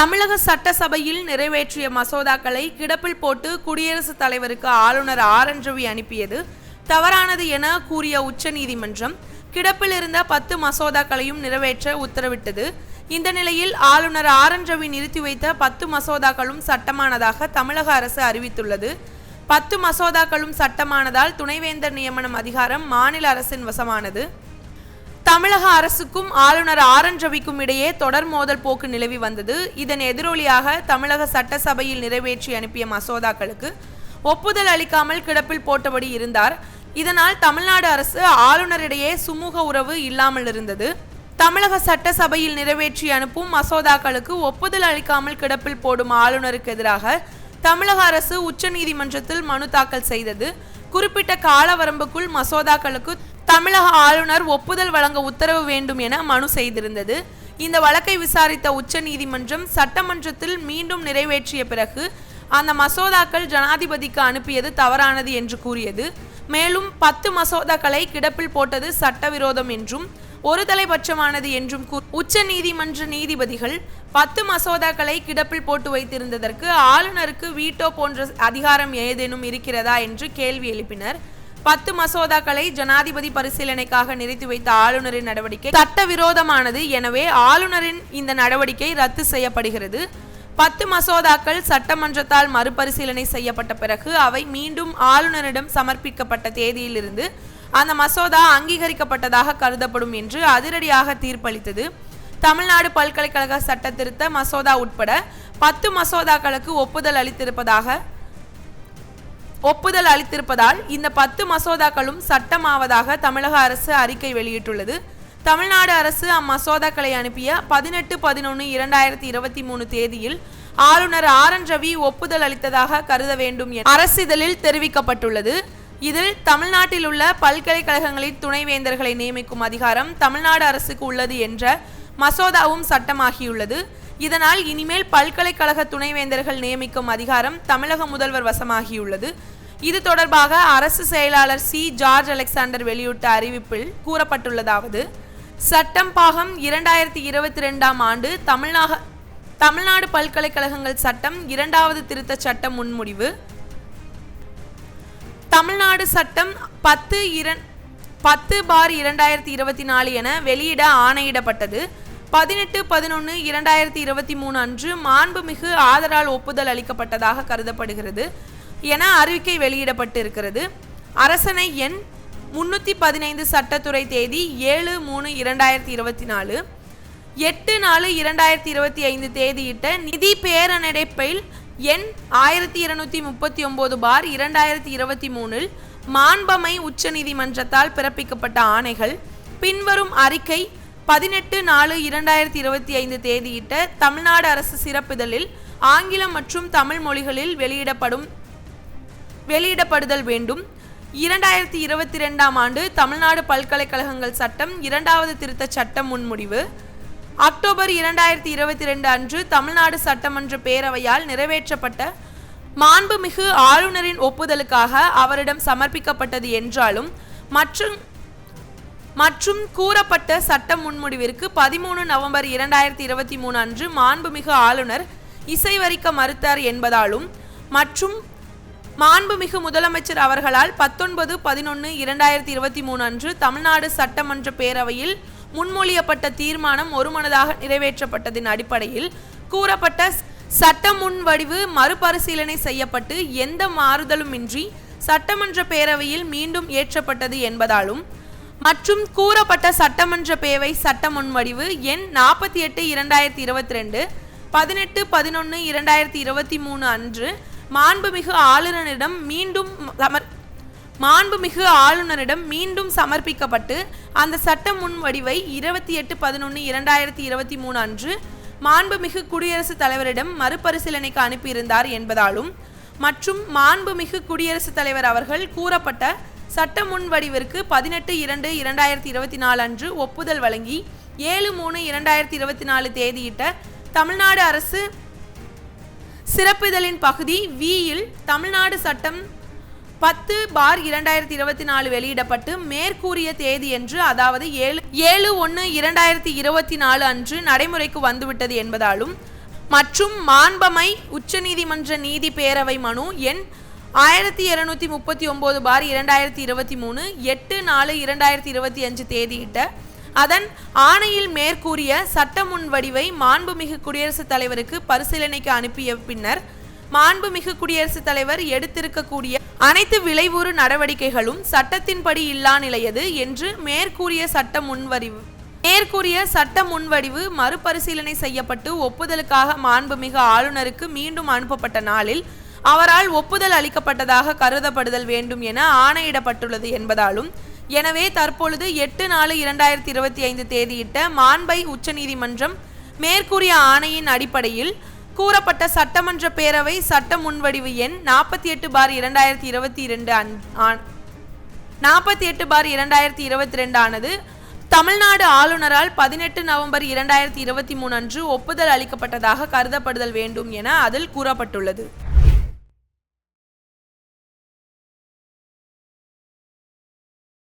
தமிழக சட்டசபையில் நிறைவேற்றிய மசோதாக்களை கிடப்பில் போட்டு குடியரசுத் தலைவருக்கு ஆளுநர் ஆர் என் ரவி அனுப்பியது தவறானது என கூறிய உச்சநீதிமன்றம் கிடப்பில் இருந்த பத்து மசோதாக்களையும் நிறைவேற்ற உத்தரவிட்டது. இந்த நிலையில் ஆளுநர் ஆர் என் ரவி நிறுத்தி வைத்த பத்து மசோதாக்களும் சட்டமானதாக தமிழக அரசு அறிவித்துள்ளது. பத்து மசோதாக்களும் சட்டமானதால் துணைவேந்தர் நியமனம் அதிகாரம் மாநில அரசின் வசமானது. தமிழக அரசுக்கும் ஆளுநர் ஆர் என் ரவிக்கும் இடையே தொடர் மோதல் போக்கு நிலவி வந்தது. இதன் எதிரொலியாக தமிழக சட்டசபையில் நிறைவேற்றி அனுப்பிய மசோதாக்களுக்கு ஒப்புதல் அளிக்காமல் கிடப்பில் போட்டபடி இருந்தார். இதனால் தமிழ்நாடு அரசு ஆளுநரிடையே சுமூக உறவு இல்லாமல் இருந்தது. தமிழக சட்டசபையில் நிறைவேற்றி அனுப்பும் மசோதாக்களுக்கு ஒப்புதல் அளிக்காமல் கிடப்பில் போடும் ஆளுநருக்கு எதிராக தமிழக அரசு உச்சநீதிமன்றத்தில் மனு தாக்கல் செய்தது. குறிப்பிட்ட கால வரம்புக்குள் மசோதாக்களுக்கு தமிழக ஆளுநர் ஒப்புதல் வழங்க உத்தரவு வேண்டும் என மனு செய்திருந்தது. இந்த வழக்கை விசாரித்த உச்சநீதிமன்றம் சட்டமன்றத்தில் மீண்டும் நிறைவேற்றிய பிறகு அந்த மசோதாக்கள் ஜனாதிபதிக்கு அனுப்பியது தவறானது என்று கூறியது. மேலும் பத்து மசோதாக்களை கிடப்பில் போட்டது சட்டவிரோதம் என்றும் ஒரு தலைபட்சமானது என்றும் உச்ச நீதிமன்ற நீதிபதிகள் பத்து மசோதாக்களை கிடப்பில் போட்டு வைத்திருந்ததற்கு ஆளுநருக்கு வீட்டோ போன்ற அதிகாரம் ஏதேனும் இருக்கிறதா என்று கேள்வி எழுப்பினர். பத்து மசோதாக்களை ஜனாதிபதி பரிசீலனைக்காக நிறுத்தி வைத்த ஆளுநரின் நடவடிக்கை சட்டவிரோதமானது எனவே ஆளுநரின் இந்த நடவடிக்கை ரத்து செய்யப்படுகிறது. பத்து மசோதாக்கள் சட்டமன்றத்தால் மறுபரிசீலனை செய்யப்பட்ட பிறகு அவை மீண்டும் ஆளுநரிடம் சமர்ப்பிக்கப்பட்ட தேதியிலிருந்து அந்த மசோதா அங்கீகரிக்கப்பட்டதாக கருதப்படும் என்று அதிரடியாக தீர்ப்பளித்தது. தமிழ்நாடு பல்கலைக்கழக சட்ட திருத்த மசோதா உட்பட பத்து மசோதாக்களுக்கு ஒப்புதல் அளித்திருப்பதாக ஒப்புதல் அளித்திருப்பதால் இந்த பத்து மசோதாக்களும் சட்டமாவதாக தமிழக அரசு அறிக்கை வெளியிட்டுள்ளது. தமிழ்நாடு அரசு அம்மசோதாக்களை அனுப்பிய பதினெட்டு பதினொன்று இரண்டாயிரத்தி இருபத்தி மூணு தேதியில் ஆளுநர் ஆர் என் ரவி ஒப்புதல் அளித்ததாக கருத வேண்டும் என அரசிதழில் தெரிவிக்கப்பட்டுள்ளது. இதில் தமிழ்நாட்டில் உள்ள பல்கலைக்கழகங்களின் துணைவேந்தர்களை நியமிக்கும் அதிகாரம் தமிழ்நாடு அரசுக்கு உள்ளது என்ற மசோதாவும் சட்டமாகியுள்ளது. இதனால் இனிமேல் பல்கலைக்கழக துணைவேந்தர்கள் நியமிக்கும் அதிகாரம் தமிழக முதல்வர் வசமாகியுள்ளது. இது தொடர்பாக அரசு செயலாளர் சி. ஜார்ஜ் அலெக்சாண்டர் வெளியிட்ட அறிவிப்பில் கூறப்பட்டுள்ளதாவது சட்டம் பாகம் இரண்டாயிரத்தி இருபத்தி ரெண்டாம் ஆண்டு தமிழ்நாக தமிழ்நாடு பல்கலைக்கழகங்கள் சட்டம் இரண்டாவது திருத்த சட்டம் முன்முடிவு தமிழ்நாடு சட்டம் பத்து இரண் பத்து பார் இரண்டாயிரத்தி இருபத்தி நாலு என வெளியிட ஆணையிடப்பட்டது. பதினெட்டு பதினொன்று இரண்டாயிரத்தி இருபத்தி மூணு அன்று மாண்புமிகு ஆதரால் ஒப்புதல் அளிக்கப்பட்டதாக கருதப்படுகிறது. என அறிவிக்கை வெளியிடப்பட்டு இருக்கிறது அரசனை எண் முன்னூற்றி பதினைந்து சட்டத்துறை தேதி ஏழு மூணு இரண்டாயிரத்தி இருபத்தி நாலு. எட்டு நாலு இரண்டாயிரத்தி இருபத்தி ஐந்து தேதியிட்ட நிதி பேரணைப்பில் எண் ஆயிரத்தி இருநூத்தி முப்பத்தி ஒன்பது பார் இரண்டாயிரத்தி இருபத்தி மூணில் மாண்பமை உச்சநீதிமன்றத்தால் பிறப்பிக்கப்பட்ட ஆணைகள். பின்வரும் அறிக்கை பதினெட்டு நாலு இரண்டாயிரத்தி இருபத்தி ஐந்து தேதியிட்ட தமிழ்நாடு அரசு சிறப்பிதழில் ஆங்கிலம் மற்றும் தமிழ் மொழிகளில் வெளியிடப்படும் வெளியிடப்படுதல் வேண்டும். இரண்டாயிரத்தி இருபத்தி ரெண்டாம் ஆண்டு தமிழ்நாடு பல்கலைக்கழகங்கள் சட்டம் இரண்டாவது திருத்த சட்டம் முன்முடிவு. அக்டோபர் இரண்டாயிரத்தி இருபத்தி ரெண்டு அன்று தமிழ்நாடு சட்டமன்ற பேரவையால் நிறைவேற்றப்பட்ட மாண்புமிகு ஆளுநரின் ஒப்புதலுக்காக அவரிடம் சமர்ப்பிக்கப்பட்டது என்றாலும் மற்றும் மற்றும் கூறப்பட்ட சட்ட முன்முடிவிற்கு பதிமூணு நவம்பர் இரண்டாயிரத்தி இருபத்தி மூணு அன்று மாண்புமிகு ஆளுநர் இசைவரிக்க மறுத்தார் என்பதாலும் மற்றும் மாண்புமிகு முதலமைச்சர் அவர்களால் பத்தொன்பது பதினொன்று இரண்டாயிரத்தி இருபத்தி மூணு அன்று தமிழ்நாடு சட்டமன்ற பேரவையில் முன்மொழியப்பட்ட தீர்மானம் ஒருமனதாக நிறைவேற்றப்பட்டதின் அடிப்படையில் கூறப்பட்ட சட்ட முன்வடிவு மறுபரிசீலனை செய்யப்பட்டு எந்த மாறுதலுமின்றி சட்டமன்ற பேரவையில் மீண்டும் ஏற்றப்பட்டது என்பதாலும் மற்றும் கூறப்பட்ட சட்டமன்ற பேவை சட்ட முன்வடிவு எண் நாற்பத்தி எட்டு இரண்டாயிரத்தி இருபத்தி ரெண்டு பதினெட்டு பதினொன்று இரண்டாயிரத்தி இருபத்தி மூணு அன்று மாண்புமிகு ஆளுநரிடம் மீண்டும் சமர் மாண்புமிகு ஆளுநரிடம் மீண்டும் சமர்ப்பிக்கப்பட்டு அந்த சட்ட முன்வடிவை இருபத்தி எட்டு பதினொன்று இரண்டாயிரத்தி இருபத்தி மூணு அன்று மாண்புமிகு குடியரசுத் தலைவரிடம் மறுபரிசீலனைக்கு அனுப்பியிருந்தார் என்பதாலும் மற்றும் மாண்புமிகு குடியரசுத் தலைவர் அவர்கள் கூறப்பட்ட சட்ட முன்வடிவிற்கு பதினெட்டு இரண்டு இரண்டாயிரத்தி இருபத்தி நாலு அன்று ஒப்புதல் வழங்கி ஏழு மூணு இரண்டாயிரத்தி இருபத்தி நாலு தேதியிட்ட தமிழ்நாடு அரசு சிறப்பிதழின் பகுதி வியில் தமிழ்நாடு சட்டம் பத்து பார் இரண்டாயிரத்தி இருபத்தி நாலு வெளியிடப்பட்டு மேற்கூறிய தேதி என்று அதாவது ஏழு ஏழு ஒன்று இரண்டாயிரத்தி இருபத்தி நாலு அன்று நடைமுறைக்கு வந்துவிட்டது என்பதாலும் மற்றும் மாண்பமை உச்சநீதிமன்ற நீதி பேரவை மனு எண் ஆயிரத்தி இருநூத்தி முப்பத்தி ஒன்பது பார் இரண்டாயிரத்தி இருபத்தி மூணு எட்டு நாலு இரண்டாயிரத்தி இருபத்தி அஞ்சு தேதியிட்ட அதன் ஆணையில் மேற்கூறிய சட்ட முன்வடிவை மாண்புமிகு குடியரசுத் தலைவருக்கு பரிசீலனைக்கு அனுப்பிய பின்னர் மாண்புமிகு குடியரசுத் தலைவர் எடுத்திருக்கக்கூடிய அனைத்து விளைவுறு நடவடிக்கைகளும் சட்டத்தின்படி இல்லா நிலையது என்று மேற்கூறிய சட்ட முன்வடிவு மேற்கூறிய சட்ட முன்வடிவு மறுபரிசீலனை செய்யப்பட்டு ஒப்புதலுக்காக மாண்புமிகு ஆளுநருக்கு மீண்டும் அனுப்பப்பட்ட நாளில் அவரால் ஒப்புதல் அளிக்கப்பட்டதாக கருதப்படுதல் வேண்டும் என ஆணையிடப்பட்டுள்ளது என்பதாலும் எனவே தற்பொழுது எட்டு நாலு இரண்டாயிரத்தி இருபத்தி ஐந்து தேதியிட்ட மாண்பை உச்சநீதிமன்றம் மேற்கூறிய ஆணையின் அடிப்படையில் கூறப்பட்ட சட்டமன்ற பேரவை சட்ட முன்வடிவு எண் நாற்பத்தி எட்டு பார் இரண்டாயிரத்தி இருபத்தி இரண்டு நாற்பத்தி எட்டு பார் இரண்டாயிரத்தி இருபத்தி ரெண்டு ஆனது தமிழ்நாடு ஆளுநரால் பதினெட்டு நவம்பர் இரண்டாயிரத்தி இருபத்தி மூணு அன்று ஒப்புதல் அளிக்கப்பட்டதாக கருதப்படுதல் வேண்டும் என அதில் கூறப்பட்டுள்ளது.